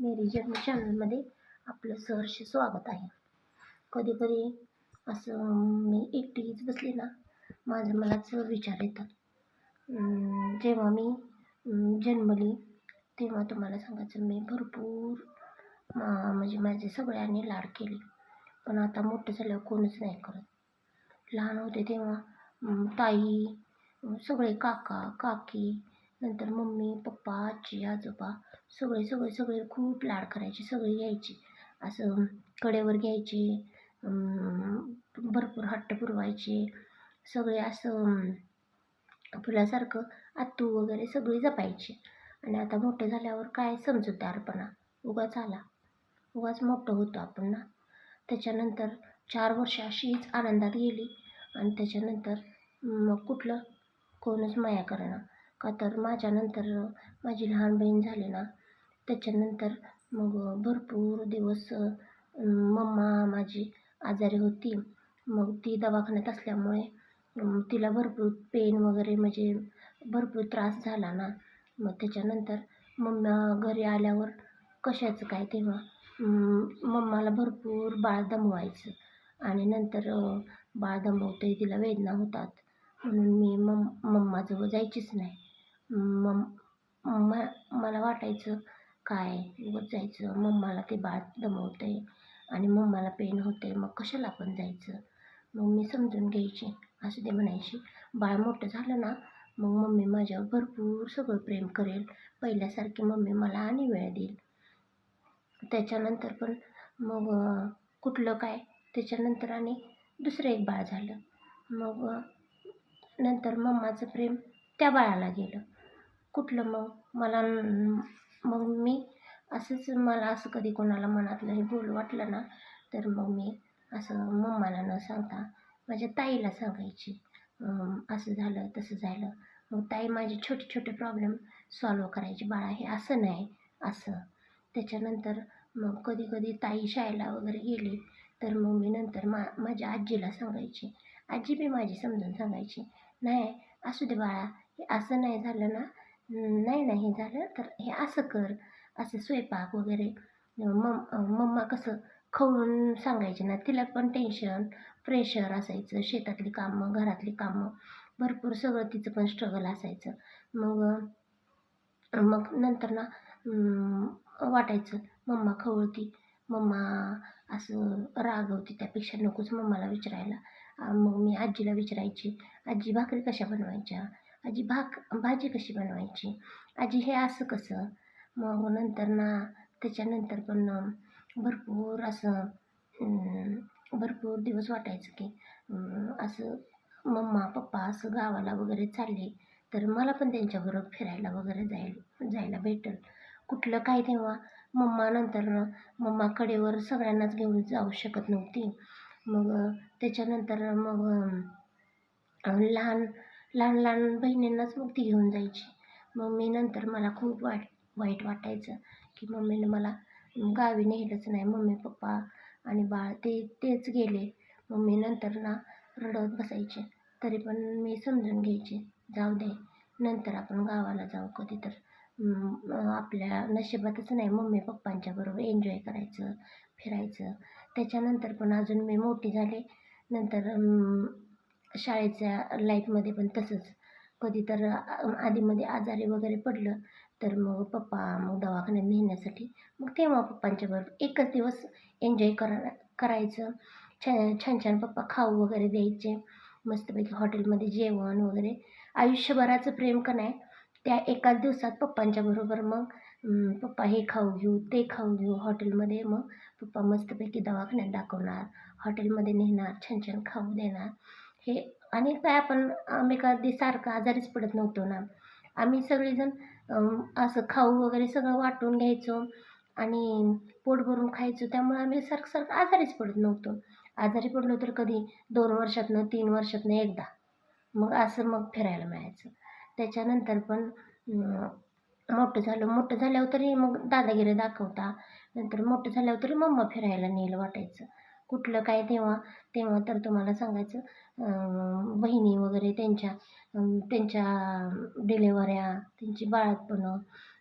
मेरी journey चॅनलमध्ये आपलं सहर्ष स्वागत आहे. कधी कधी असं मी एकटीच बसले ना माझं मलाच विचार येतात. जेव्हा मी जन्मली तेव्हा तुम्हाला सांगायचं मी भरपूर मा- म्हणजे माझे सगळ्यांनी लाड केले. पण आता मोठं झाल्यावर कोणच नाही करत. लहान होते तेव्हा ताई सगळे काका काकी नंतर मम्मी पप्पा आजी आजोबा सगळे सगळे सगळे खूप लाड करायचे सगळे घ्यायचे. असं कडेवर घ्यायचे भरपूर हट्ट पुरवायचे. सगळे असं फुलासारखं आत्तू वगैरे सगळी जपायची. आणि आता मोठं झाल्यावर काय समजूतदारपणा? उगाच आला. उगाच मोठं होतो आपण ना. त्याच्यानंतर चार वर्ष अशीच आनंदात गेली. आणि त्याच्यानंतर मग कुठलं? कोणच माया करणं. का तर माझ्यानंतर माझी लहान बहीण झाली ना त्याच्यानंतर मग भरपूर दिवस मम्मा माझी आजारी होती. मग ती दवाखान्यात असल्यामुळे तिला भरपूर पेन वगैरे म्हणजे भरपूर त्रास झाला ना. मग त्याच्यानंतर मम्मा घरी आल्यावर कशाचं काय तेव्हा मम्माला भरपूर बाळ दमवायचं. आणि नंतर बाळ दमवते तिला वेदना होतात. म्हणून मी मम मम्माजवळ जायचीच नाही. मम म मला वाटायचं काय? उगाच जायचं. मम्माला ते बाळ दमवते आणि मम्माला पेन होते मग कशाला आपण जायचं? मग मी समजून घ्यायची. असू दे म्हणायची. बाळ मोठं झालं ना मग मम्मी माझ्यावर भरपूर सगळं प्रेम करेल. पहिल्यासारखी मम्मी मला आणि वेळ देईल. त्याच्यानंतर पण मग कुठलं काय? त्याच्यानंतर आणि दुसरं एक बाळ झालं. मग नंतर मम्माचं प्रेम त्या बाळाला गेलं. कुठलं मग? मला मग मी असंच मला असं कधी कोणाला मनातलं हे बोल वाटलं ना तर मग मी असं मम्माला न सांगता माझ्या ताईला सांगायची. असं झालं तसं झालं. मग ताई माझे छोटे छोटे प्रॉब्लेम सॉल्व करायचे बाळा हे असं नाही असं. त्याच्यानंतर मग कधी कधी ताई शाळेला वगैरे गेली तर मग मी नंतर मा माझ्या आजीला सांगायची. आजी बी माझी समजून सांगायची नाही असू दे बाळा हे असं नाही झालं ना नाही नाही हे झालं. तर हे असं कर असं स्वयंपाक वगैरे मम मम्मा कसं खवळून सांगायचे ना तिला पण टेन्शन प्रेशर असायचं शेतातली कामं घरातली कामं भरपूर सगळं तिचं पण स्ट्रगल असायचं. मग मग नंतर ना वाटायचं मम्मा खवळती मम्मा असं रागवती त्यापेक्षा नकोच मम्माला विचारायला. मग मी आजीला विचारायची आजी भाकरी कशा बनवायच्या? आजी भाक भाजी कशी बनवायची? आजी हे असं कसं? मग नंतर ना त्याच्यानंतर पण भरपूर असं भरपूर दिवस वाटायचं की असं मम्मा पप्पा असं गावाला वगैरे चालले तर मला पण त्यांच्याबरोबर फिरायला वगैरे जायला जायला भेटेल. कुठलं काय तेव्हा मम्मा नंतर मम्मा कडेवर सगळ्यांनाच घेऊन जाऊ शकत नव्हती. मग त्याच्यानंतर मग लहान लहान लहान बहिणींनाच मुक्ती घेऊन जायची. मग मी नंतर मला खूप वाईट वाईट वाटायचं की मम्मीनं मला गावी नेलंच नाही. मम्मी पप्पा आणि बाळ ते तेच गेले. मम्मी नंतर ना रडत बसायचे. तरी पण मी समजून घ्यायचे जाऊ दे नंतर आपण गावाला जाऊ कधी तर. आपल्या नशिबातच नाही मम्मी पप्पांच्या बरोबर एन्जॉय करायचं फिरायचं. त्याच्यानंतर पण अजून मी मोठी झाले. नंतर शाळेच्या लाईफमध्ये पण तसंच. कधी तर आधीमध्ये आजारी वगैरे पडलं तर मग पप्पा मग दवाखान्यात नेण्यासाठी मग तेव्हा पप्पांच्या बरोबर एकच दिवस एन्जॉय करा करायचं. छान छान छान पप्पा खाऊ वगैरे द्यायचे. मस्तपैकी हॉटेलमध्ये जेवण वगैरे. आयुष्यभराचं प्रेम का नाही त्या एकाच दिवसात पप्पांच्या बरोबर मग पप्पा हे खाऊ घेऊ ते खाऊ घेऊ हॉटेलमध्ये मग पप्पा मस्तपैकी दवाखान्यात दाखवणार हॉटेलमध्ये नेणार छान छान खाऊ देणार. हे आणि काय आपण आम्ही कधी सारखं आजारीच पडत नव्हतो ना. आम्ही सगळेजण असं खाऊ वगैरे सगळं वाटून घ्यायचो आणि पोट भरून खायचो. त्यामुळे आम्ही सारखं सारखं आजारीच पडत नव्हतो. आजारी पडलो तर कधी दोन वर्षातनं तीन वर्षातनं एकदा. मग असं मग फिरायला मिळायचं. त्याच्यानंतर पण मोठं झालं. मोठं झाल्यावर तरी मग दादागिरी दाखवता. नंतर मोठं झाल्यावर तरी मम्मा फिरायला नेलं वाटायचं. कुठलं काय तेव्हा तेव्हा तर तुम्हाला सांगायचं बहिणी वगैरे त्यांच्या त्यांच्या डिलेवऱ्या त्यांची बाळातपणं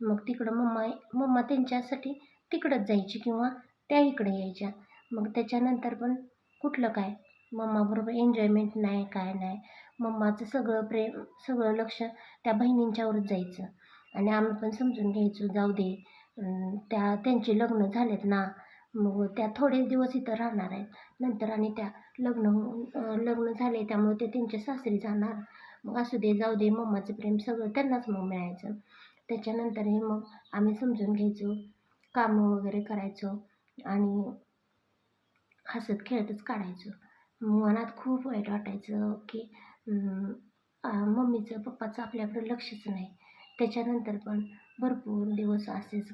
मग तिकडं मम्मा मम्मा त्यांच्यासाठी तिकडंच जायची किंवा त्या इकडे यायच्या. मग त्याच्यानंतर पण कुठलं काय मम्माबरोबर एन्जॉयमेंट नाही काय नाही. मम्माचं सगळं प्रेम सगळं लक्ष त्या बहिणींच्यावरच जायचं. आणि आम्ही पण समजून घ्यायचो जाऊ दे त्या त्यांचे लग्न झालेत ना मग त्या थोडे दिवस इथं राहणार आहेत. नंतर आणि त्या लग्न होऊन लग्न झाले त्यामुळे ते त्यांच्या सासरी जाणार. मग असू दे जाऊ दे मम्माचं प्रेम सगळं त्यांनाच मग मिळायचं. त्याच्यानंतरही मग आम्ही समजून घ्यायचो कामं वगैरे करायचो आणि हसत खेळतच काढायचो. मनात खूप वाईट वाटायचं की मम्मीचं पप्पाचं आपल्याकडे लक्षच नाही. त्याच्यानंतर पण भरपूर दिवस असेच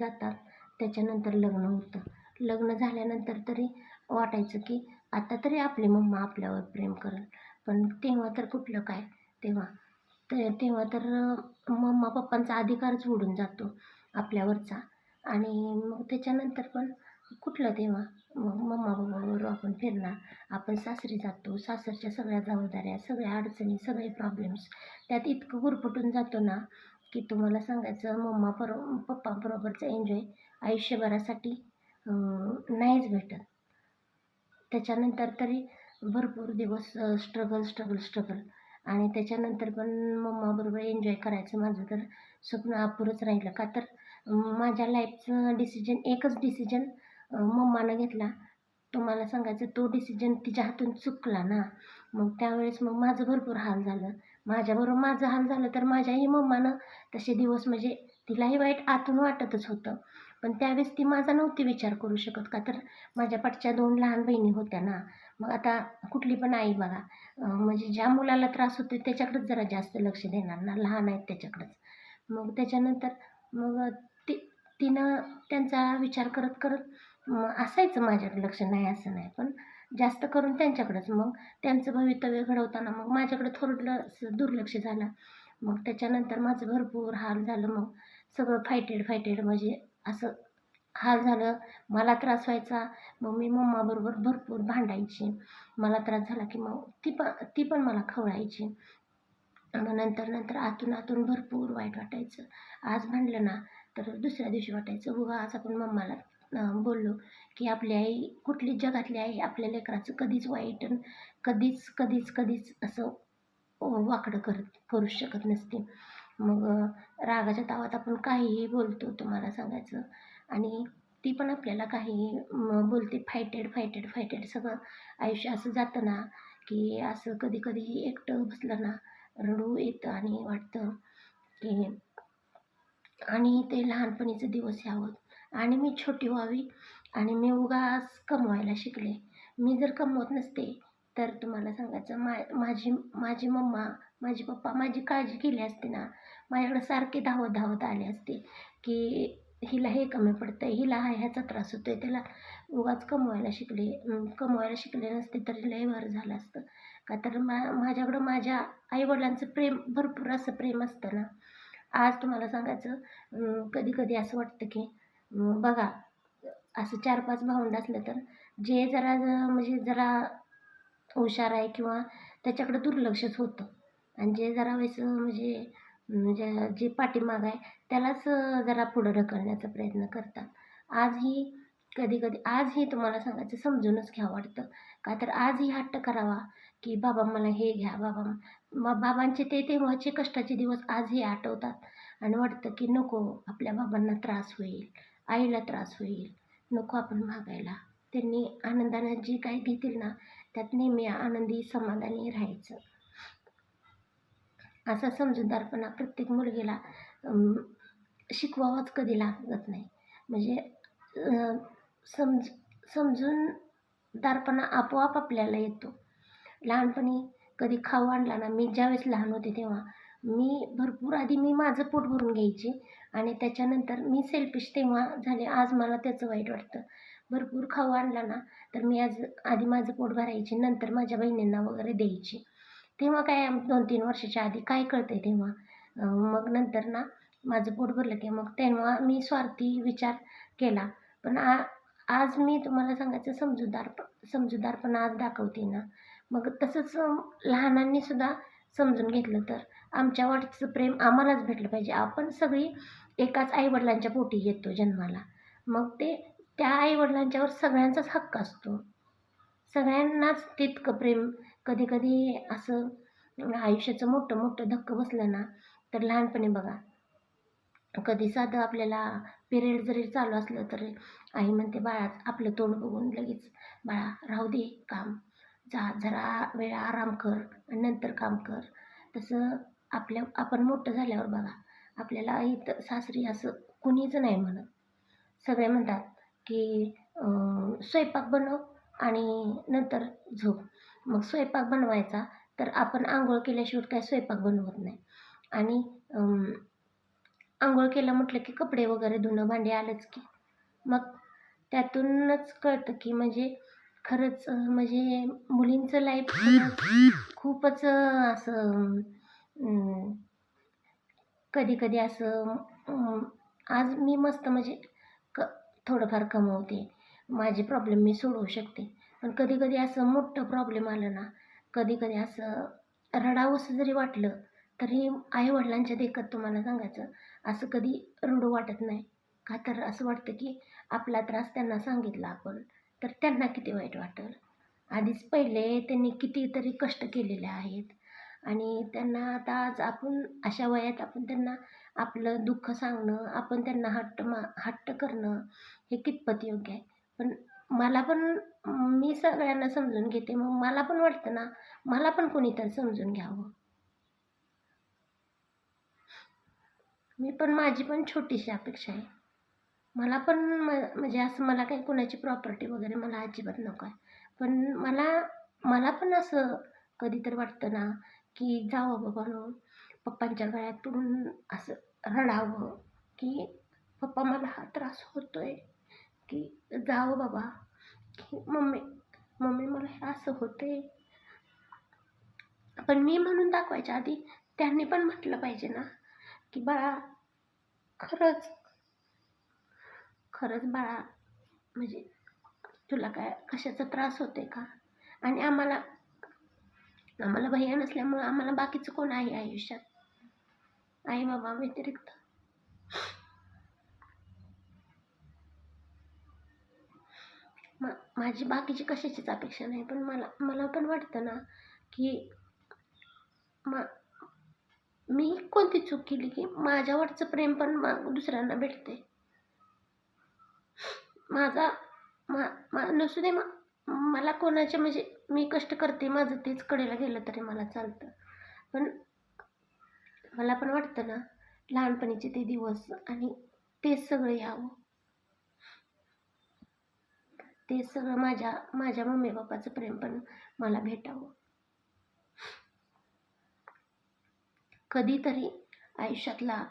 जातात. त्याच्यानंतर लग्न होतं. लग्न झाल्यानंतर तरी वाटायचं की आता तरी आपली मम्मा आपल्यावर प्रेम करेल. पण तेव्हा तर कुठलं काय? तेव्हा ते तेव्हा तर मम्मा पप्पांचा अधिकारच उडून जातो आपल्यावरचा. आणि मग त्याच्यानंतर पण कुठलं तेव्हा? मग मम्मा बरोबर आपण फिरणार. आपण सासरी जातो. सासरच्या सगळ्या जबाबदाऱ्या सगळ्या अडचणी सगळे प्रॉब्लेम्स त्यात इतकं गुरफटून जातो ना की तुम्हाला सांगायचं मम्मा बरो पप्पाबरोबरचं एन्जॉय आयुष्यभरासाठी नाहीच भेटत. त्याच्यानंतर तरी भरपूर दिवस स्ट्रगल स्ट्रगल स्ट्रगल आणि त्याच्यानंतर पण मम्माबरोबर एन्जॉय करायचं माझं तर स्वप्न अपुरंच राहिलं. का तर माझ्या लाईफचं डिसिजन एकच डिसिजन मम्मानं घेतला. तुम्हाला सांगायचं तो डिसिजन तिच्या हातून चुकला ना. मग त्यावेळेस मग माझं भरपूर हाल झालं. माझ्याबरोबर माझं हाल झालं तर माझ्याही मम्मानं तसे दिवस म्हणजे तिलाही वाईट आतून वाटतच होतं. पण त्यावेळेस ती माझा नव्हती विचार करू शकत का? तर माझ्या पाठच्या दोन लहान बहिणी होत्या ना मग आता कुठली पण आई बघा म्हणजे ज्या मुलाला त्रास होतो त्याच्याकडेच जरा जास्त लक्ष देणार ना लहान आहेत त्याच्याकडेच. मग त्याच्यानंतर मग ती तिनं त्यांचा विचार करत करत मग असायचं माझ्याकडे लक्ष नाही असं नाही पण जास्त करून त्यांच्याकडेच. मग त्यांचं भवितव्य घडवताना मग माझ्याकडे थोडं दुर्लक्ष झालं. मग त्याच्यानंतर माझं भरपूर हाल झालं. मग सगळं फायटेड फायटेड म्हणजे असं हाल झालं. मला त्रास व्हायचा. मग मी मम्माबरोबर भरपूर भांडायची. मला त्रास झाला की मग ती पण ती पण मला खवळायची. मग नंतर नंतर आतून आतून भरपूर वाईट वाटायचं. आज भांडलं ना तर दुसऱ्या दिवशी वाटायचं उगा आज आपण मम्माला बोललो की आपली आई कुठलीच जगातली आई आपल्या लेकराचं कधीच वाईट कधीच कधीच कधीच असं वाकडं करत करू शकत नसते. मग रागाच्या तावात आपण काहीही बोलतो तुम्हाला सांगायचं. आणि ती पण आपल्याला काही बोलते फायटेड फायटेड फायटेड सगळं आयुष्य असं जातं ना की असं कधी कधी एकटं बसलं ना रडू येतं आणि वाटतं की आणि ते लहानपणीचे दिवस यावं. आणि मी छोटी व्हावी आणि मी उगाच कमवायला शिकले. मी जर कमवत नसते तर तुम्हाला सांगायचं मा माझी माझी मम्मा माझे पप्पा माझी काळजी केली असते ना. माझ्याकडे सारखे धावत धावत आले असते की हिला हे कमी पडतं आहे हिला हा ह्याचा त्रास होतो आहे त्याला उगाच कमवायला शिकले कमवायला शिकले नसते तरी लय बरं झालं असतं. का तर मा माझ्याकडं माझ्या आईवडिलांचं प्रेम भरपूर असं प्रेम असतं ना. आज तुम्हाला सांगायचं कधी कधी असं वाटतं की बघा असं चार पाच भावंड असलं तर जे जरा म्हणजे जरा हुशार आहे किंवा त्याच्याकडे दुर्लक्षच होतं. आणि जे जरा वैसं म्हणजे म्हणजे जे पाठीमाग आहे त्यालाच जरा पुढं ढकलण्याचा प्रयत्न करतात. आजही कधी कधी आजही तुम्हाला सांगायचं समजूनच घ्यावं वाटतं. का तर आजही हट्ट करावा की बाबा मला हे घ्या बाबा मग बाबांचे ते तेव्हाचे कष्टाचे दिवस आजही आठवतात. आणि वाटतं की नको आपल्या बाबांना त्रास होईल आईला त्रास होईल नको आपण मागायला त्यांनी आनंदानं जी काही घेतील ना त्यात नेहमी आनंदी समाधानी राहायचं. असा समजूतदारपणा प्रत्येक मुलगीला शिकवावाच कधी लागत नाही. म्हणजे समज समजूनदारपणा आपोआप आपल्याला येतो. लहानपणी कधी खाऊ आणला ना मी ज्यावेळेस लहान होते तेव्हा मी भरपूर आधी मी माझं पोट भरून घ्यायची आणि त्याच्यानंतर मी सेल्फिश तेव्हा झाले. आज मला त्याचं वाईट वाटतं. भरपूर खाऊ आणला ना तर मी आज आधी माझं पोट भरायची नंतर माझ्या बहिणींना वगैरे द्यायची. तेव्हा काय दोन तीन वर्षाच्या आधी काय कळतंय तेव्हा? मग नंतर ना माझं पोट भरलं की मग तेव्हा मी स्वार्थी विचार केला. पण आ आज मी तुम्हाला सांगायचं समजूतदार समजूदारपणा आज दाखवते ना. मग तसंच लहानांनी सुद्धा समजून घेतलं तर आमच्या वाटचं प्रेम आम्हालाच भेटलं पाहिजे. आपण सगळी एकाच आईवडिलांच्या पोटी येतो जन्माला. मग ते त्या आईवडिलांच्यावर सगळ्यांचाच हक्क असतो. सगळ्यांनाच तितकं प्रेम कधी कधी असं आयुष्याचं मोठं मोठं धक्क बसलं ना तर लहानपणी बघा कधी साधं आपल्याला पिरियड जरी चालू असलं तरी आई म्हणते बाळा आपलं तोंड बघून लगेच बाळा राहू दे काम. जा जरा वेळ आराम कर आणि नंतर काम कर. तसं आपल्या आपण मोठं झाल्यावर बघा आपल्याला इथं सासरी असं कुणीच नाही म्हणत. सगळे म्हणतात की स्वयंपाक बनव आणि नंतर झोप. मग स्वयंपाक बनवायचा. तर आपण आंघोळ केल्याशिवाय काय स्वयंपाक बनवत नाही. आणि आंघोळ केलं म्हटलं की कपडे वगैरे धुणं भांडे आलंच की. मग त्यातूनच कळतं की म्हणजे खरंच म्हणजे मुलींचं लाईफ खूपच असं कधी कधी असं आज मी मस्त म्हणजे क थोडंफार कमवते. माझे प्रॉब्लेम मी सोडवू शकते. पण कधी कधी असं मोठं प्रॉब्लेम आलं ना कधी कधी असं रडावंसं जरी वाटलं तरी आईवडिलांच्या देखत तुम्हाला सांगायचं असं कधी रडू वाटत नाही. का तर असं वाटतं की आपला त्रास त्यांना सांगितला आपण तर त्यांना किती वाईट वाटेल. आधीच पहिले त्यांनी कितीतरी कष्ट केलेले आहेत आणि त्यांना आता आज आपण अशा वयात आपण त्यांना आपलं दुःख सांगणं आपण त्यांना हट्ट मा हट्ट करणं हे कितपत योग्य आहे. पण मला पण मी सगळ्यांना समजून घेते. मग मला पण वाटतं ना मला पण कोणीतरी समजून घ्यावं. मी पण माझी पण छोटीशी अपेक्षा आहे. मला पण म म्हणजे असं मला काही कोणाची प्रॉपर्टी वगैरे मला अजिबात नको आहे. पण मला मला पण असं कधीतरी वाटतं ना की जावं बाबा पप्पांच्या गळ्यात पडून असं रडावं की पप्पा मला हा त्रास होतो आहे की जावं बाबा. की मम्मी मम्मी मला हे असं होते पण मी म्हणून दाखवायच्या आधी त्यांनी पण म्हटलं पाहिजे ना की बाळा खरंच खरंच बाळा म्हणजे तुला काय कशाचा त्रास होते का? आणि आम्हाला आम्हाला भैया नसल्यामुळं आम्हाला बाकीचं कोण आहे आयुष्यात? आई बाबा व्यतिरिक्त. माझी बाकीची कशाचीच अपेक्षा नाही पण मला मला पण वाटतं ना की मा मी कोणती चूक केली की माझ्यावरचं प्रेम पण मा दुसऱ्यांना भेटते माझा मा मा नसू दे मला कोणाच्या म्हणजे मी कष्ट करते माझं तेच कडेला गेलं तरी मला चालतं. पण मला पण वाटतं ना लहानपणीचे ते दिवस आणि तेच सगळं यावं. ते सगळं माझ्या माझ्या मम्मी पप्पाचं प्रेम पण मला भेटावं. कधीतरी आयुष्यातला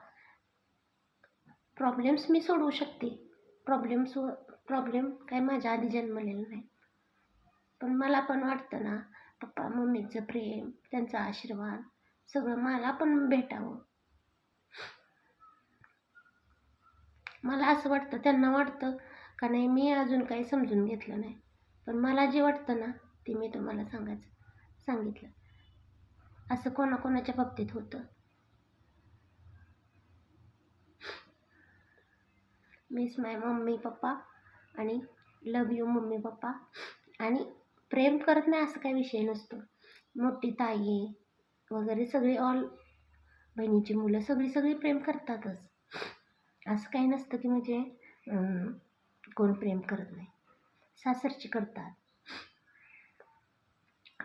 प्रॉब्लेम्स मी सोडवू शकते. प्रॉब्लेम्स प्रॉब्लेम काय माझ्या आधी जन्मलेलं नाही. पण मला पण वाटतं ना पप्पा मम्मीचं प्रेम त्यांचा आशीर्वाद सगळं मला पण भेटावं. मला असं वाटतं त्यांना वाटतं का नाही मी अजून काही समजून घेतलं नाही. पण मला जे वाटतं ना ते मी तुम्हाला सांगायचं सांगितलं. असं कोणाकोणाच्या बाबतीत होतं. मिस माय मम्मी पप्पा आणि लव यू मम्मी पप्पा आणि प्रेम करत नाही असं काही विषय नसतो. मोठी ताई वगैरे सगळी ऑल बहिणीची मुलं सगळी सगळी प्रेम करतातच. असं काही नसतं की म्हणजे कोण प्रेम करत नाही. सासरची करतात.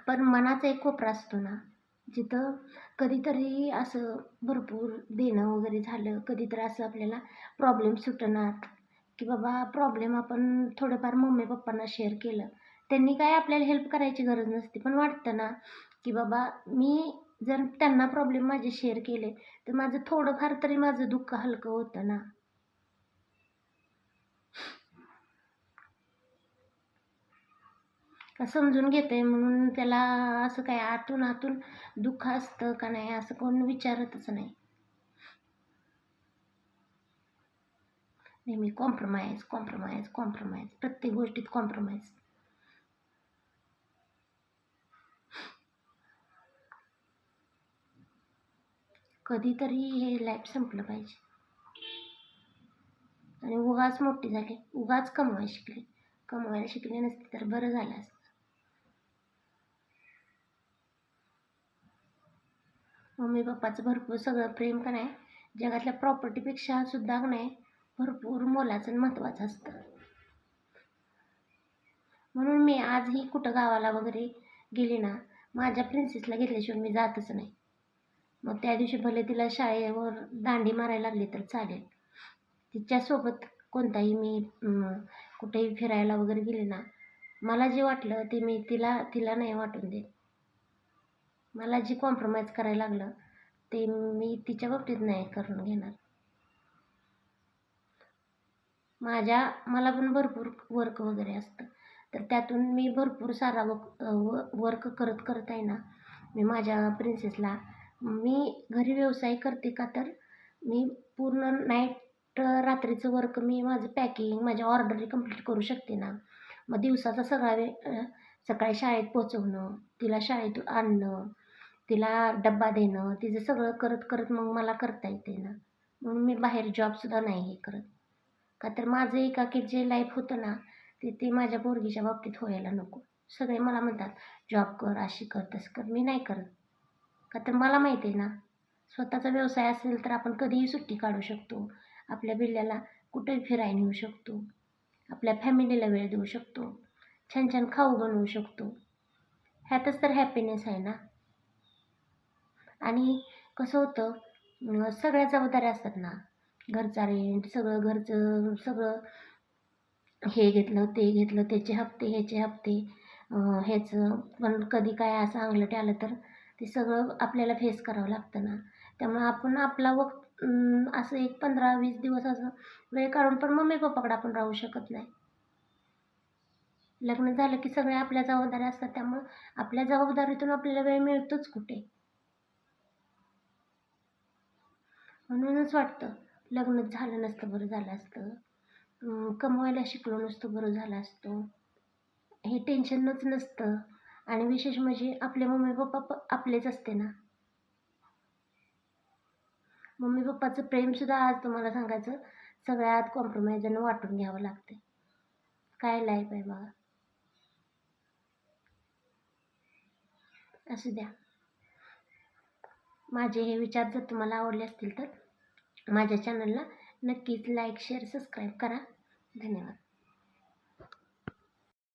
पण मनाचा एक कोपरा असतो ना जिथं कधीतरी असं भरपूर देणं वगैरे झालं कधीतरी असं आपल्याला प्रॉब्लेम सुटणार की बाबा प्रॉब्लेम आपण थोडंफार मम्मी पप्पांना शेअर केलं. त्यांनी काय आपल्याला हेल्प करायची गरज नसते. पण वाटतं ना की बाबा मी जर त्यांना प्रॉब्लेम माझे शेअर केले तर माझं थोडंफार तरी माझं दुःख हलकं होतं ना. समजून घेते म्हणून त्याला असं काय आतून आतून दुःख असतं का नाही असं कोण विचारतच नाही. नेहमी कॉम्प्रोमाइज कॉम्प्रोमाइज कॉम्प्रोमाइज प्रत्येक गोष्टीत कॉम्प्रोमाइज कधीतरी हे लाईफ संपलं पाहिजे. आणि उगाच मोठी झाली. उगाच कमवायला शिकली. कमवायला शिकली नसती तर बरं झालं असतं. मम्मी पप्पाचं भरपूर सगळं प्रेम का नाही जगातल्या प्रॉपर्टीपेक्षा सुद्धा नाही भरपूर मोलाचं आणि महत्त्वाचं असतं. म्हणून मी आजही कुठं गावाला वगैरे गेली ना माझ्या प्रिन्सेसला घेतल्याशिवाय मी जातच नाही. मग त्या दिवशी भले तिला शाळेवर दांडी मारायला लागली तर चालेल. तिच्यासोबत कोणताही मी कुठेही फिरायला वगैरे गेले ना मला जे वाटलं ते मी तिला तिला नाही वाटून देत. मला जी कॉम्प्रोमाइज करायला लागलं ते मी तिच्या बाबतीत नाही करून घेणार. माझ्या मला पण भरपूर वर्क वगैरे असतं. तर त्यातून मी भरपूर सारा वर्क करत करत आहे ना मी माझ्या प्रिन्सेसला मी घरी व्यवसाय करते का तर मी पूर्ण नाईट रात्रीचं वर्क मी माझं पॅकिंग माझ्या ऑर्डरी कंप्लीट करू शकते ना. मग दिवसाचा सगळा वेळ सकाळी शाळेत पोचवणं तिला शाळेतून आणणं तिला डब्बा देणं तिचं सगळं करत करत मग मला करता येते ना. म्हणून मी बाहेर जॉबसुद्धा नाही हे करत. का तर माझं एकाकी जे लाईफ होतं ना ते ते माझ्या पोरगीच्या बाबतीत व्हायला नको. सगळे मला म्हणतात जॉब कर अशी कर तसं कर. मी नाही करत. का तर मला माहिती आहे ना स्वतःचा व्यवसाय असेल तर आपण कधीही सुट्टी काढू शकतो. आपल्या बिल्ल्याला कुठेही फिरायला नेऊ शकतो. आपल्या फॅमिलीला वेळ देऊ शकतो. छान छान खाऊ बनवू शकतो. ह्यातच तर हॅपीनेस आहे ना. आणि कसं होतं सगळ्या जबाबदाऱ्या असतात ना. घरचा रेंट सगळं घरचं सगळं हे घेतलं ते घेतलं त्याचे हप्ते ह्याचे हप्ते ह्याचं. पण कधी काय असं अंगलट आलं तर ते सगळं आपल्याला फेस करावं लागतं ना. त्यामुळं आपण आपला वक्त असं एक पंधरा वीस दिवस असं वेळ काढून पण मम्मी पप्पाकडे आपण राहू शकत नाही. लग्न झालं की सगळ्या आपल्या जबाबदाऱ्या असतात त्यामुळं आपल्या जबाबदारीतून आपल्याला वेळ मिळतोच कुठे. म्हणूनच वाटतं लग्नच झालं नसतं बरं झालं असतं. कमवायला शिकलो नसतो बरं झालं असतो. हे टेन्शनच नसतं. आणि विशेष म्हणजे आपले मम्मी पप्पा आपलेच असते ना. मम्मी पप्पाचं प्रेमसुद्धा आज तुम्हाला सांगायचं सगळ्यात कॉम्प्रोमाइजनं वाटून घ्यावं लागते काय लाईफ आहे बघा. असू द्या. माझे हे विचार जर तुम्हाला आवडले असतील तर माझ्या चॅनलला नक्कीच लाईक शेअर सबस्क्राईब करा. धन्यवाद.